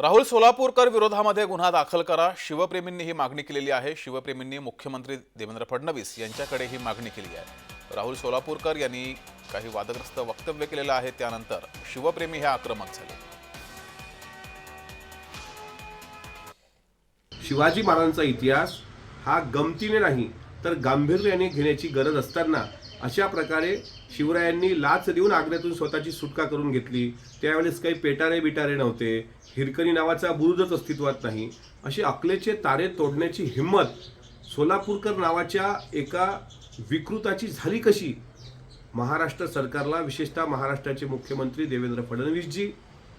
राहुल सोलापूरकर विरोधामध्ये गुन्हा दाखल करा. शिवप्रेमींनी ही मागणी केलेली आहे. शिवप्रेमींनी मुख्यमंत्री देवेंद्र फडणवीस यांच्याकडे ही मागणी केली आहे. राहुल सोलापूरकर यांनी काही वादग्रस्त वक्तव्य केलेलं आहे. त्यानंतर शिवप्रेमी हे आक्रमक झाले. शिवाजी महाराजांचा इतिहास हा गमतीने नाही तर गांभीर्याने घेण्याची गरज असताना अशा प्रकारे शिवरायांनी लाच देऊन आग्र्यातून स्वतःची सुटका करून घेतली. त्यावेळेस काही पेटारे बिटारे नव्हते. हिरकणी नावाचा बुरुजच अस्तित्वात नाही. अशी अकलेचे तारे तोडण्याची हिंमत सोलापूरकर नावाच्या एका विकृताची झाली कशी? महाराष्ट्र सरकारला विशेषतः महाराष्ट्राचे मुख्यमंत्री देवेंद्र फडणवीसजी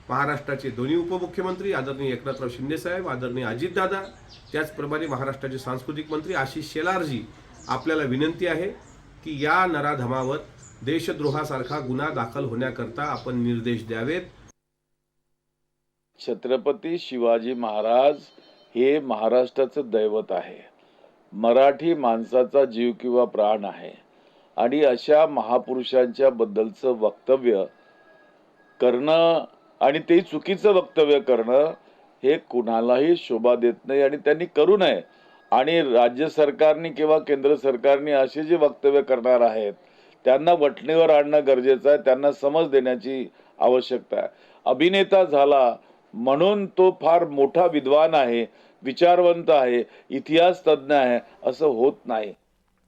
महाराष्ट्राचे दोन्ही उपमुख्यमंत्री आदरणीय एकनाथराव शिंदेसाहेब आदरणीय अजितदादा त्याचप्रमाणे महाराष्ट्राचे सांस्कृतिक मंत्री आशिष शेलारजी. आपल्याला विनंती आहे की या नराधमावर देशद्रोहासारखा गुन्हा दाखल होण्याकरता आपण निर्देश द्यावेत. छत्रपती शिवाजी महाराज हे महाराष्ट्राचं दैवत आहे. मराठी माणसाचा जीव किंवा प्राण आहे. आणि अशा महापुरुषांच्या बद्दलचं वक्तव्य करणं आणि ते चुकीचं वक्तव्य करणं हे कुणालाही शोभा देत नाही आणि त्यांनी करू नये आणि राज्य सरकारने किंवा केंद्र सरकारने असे जे वक्तव्य करणार आहेत त्यांना वटणीवर आणणं गरजेचं आहे त्यांना समज देण्याची आवश्यकता आहे. अभिनेता झाला म्हणून तो फार मोठा विद्वान आहे विचारवंत आहे इतिहास तज्ज्ञ आहे असं होत नाही.